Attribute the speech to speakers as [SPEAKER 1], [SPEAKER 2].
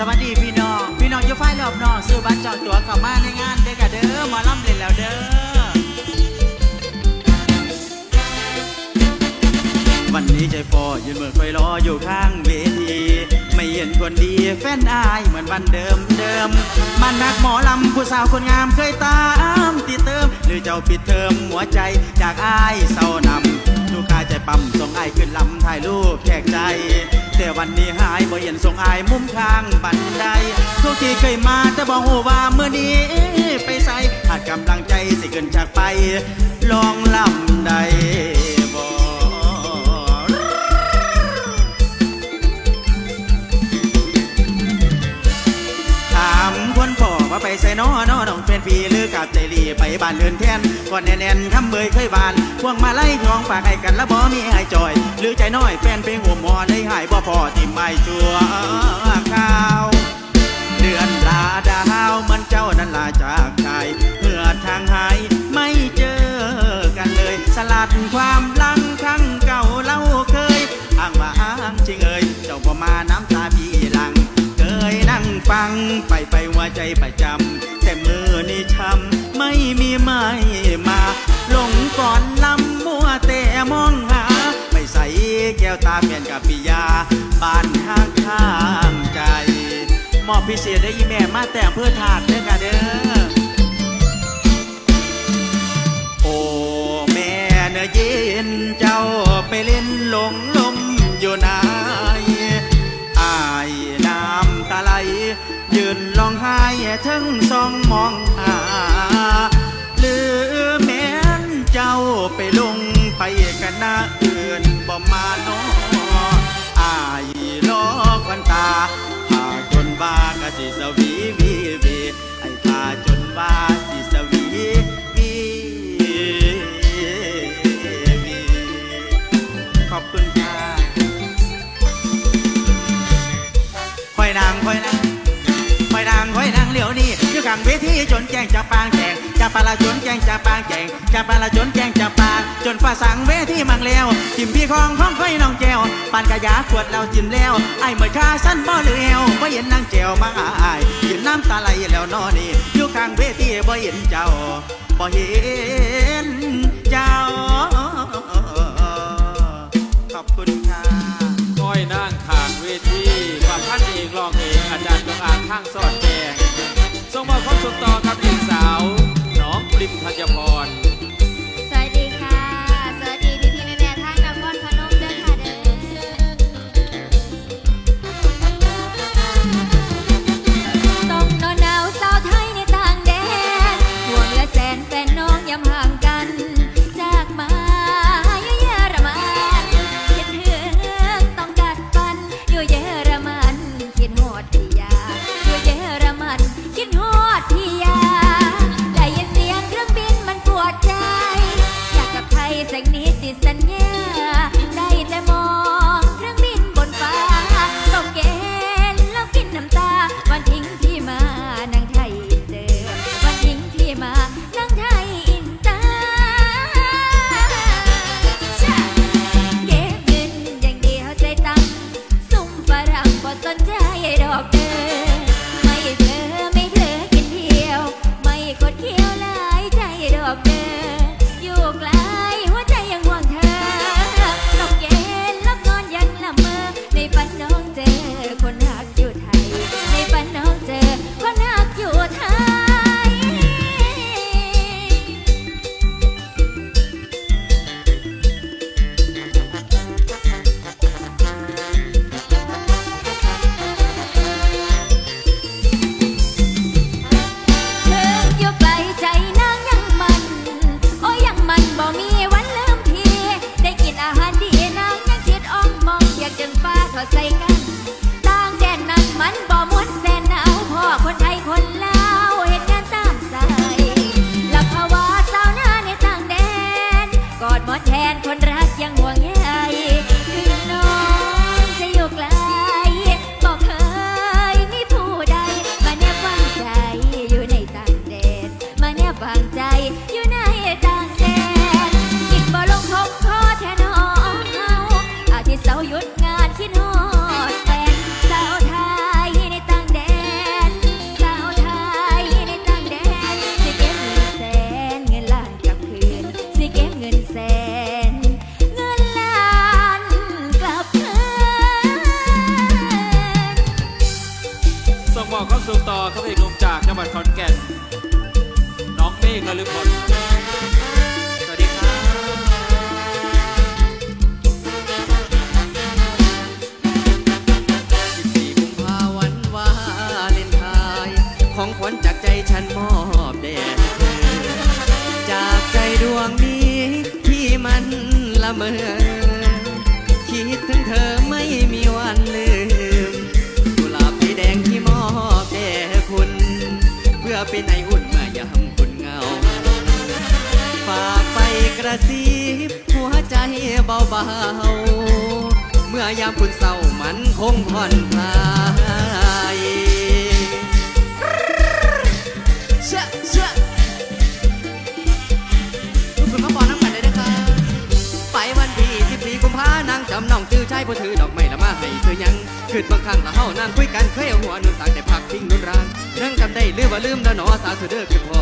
[SPEAKER 1] สวัสดีพี่น้อง พี่น้องอยู่ฝ่ายรอบนอกซื้อบัตรจองตั๋วเข้ามาในงานเด้กะเด้อหมอลำเล่นแล้วเด้อ วันนี้ใจฟอยืนเหมือนคอยรออยู่ข้างเวที ไม่เห็นคนดีแฟนอายเหมือนวันเดิมเดิม มันนักหมอลำผู้สาวคนงามเคยตามติดเติม หรือเจ้าปิดเทอมหัวใจจากอายเศร้านำ ปั๊มส่งไอ้ขึ้นลำถ่ายรูปแขกใจ แต่วันนี้หายบ่เห็นส่งไอ้มุมข้างบันไดทุกที่เคยมาแต่บอกว่าเมื่อนี้ไปใส่อาจกำลังใจสิเกินจากไป ลองลำใด ใส่น้อน้อน้องเป็นปีหรือกับใจรีไปบ้านเดินแทนก่อนแน่นๆคำเบยเคยบานพวงมาไล่ทองฝากให้กันแล้วบ่มีให้จอย หรือใจน้อยแฟนเพลงหัวหมอได้หายบ่พอที่ไม่ชัวข้าว ฟังไปไปหัวใจประจำแต่มือนี่ช้ำไม่มีไม่มาหลงก่อนลำมัวแต่มองหา ไม่ใส่แก้วตาเปลี่ยนกับปิยาบ้านข้างข้างใจมอบพิเศษได้อีแม่มาแต่เพื่อถาดเด้อค่ะเด้อโอ้แม่เนื้อเย็นเจ้าไปเล่นหลงลมอยู่นอ นี่อยู่กลางเวทีจนแจ้งจะปางแจงจะปาละจนแจ้งจะปางแจงจะปาละจนแจ้งจะปางจนฟ้าสังเวทีมังแล้วทิมพี่ของของค่อยน้องแจวปานกะยาขวดเราจิ้มแล้วไอ้เหมือนข้าสั้นบ่เหลือวบ่เห็นนางแจวมาอายยืนน้ำตาไหลแล้วนอนี่อยู่กลางเวทีบ่เห็นเจ้าบ่เห็นเจ้าขอบคุณค่ะ
[SPEAKER 2] น้อยนั่งขางเวทีว่าพันเอกรองเอกอาจารย์จงอางข้างสอด อ
[SPEAKER 3] วา
[SPEAKER 4] จากใจดวงนี้ที่มันละเมอ คิดถึงเธอไม่มีวันลืม กุหลาบสีแดงที่มอบแก่คุณ เพื่อเป็นไออุ่นมายามคุณเงา ฝากไปกระซิบหัวใจเบาๆ เมื่อยามคุณเศร้ามันคงผ่อนคลายายผู้ถือดอกไม้ละมาให้เธอยังคืนบางครั้งละเฮานางคุยกันเคยเอาหัวนุ่นตากแต่พักทิ้งนุ่นรางนั่งจำได้ลืมว่าลืมแล้วหนอสาวเธอเด้อคือพอ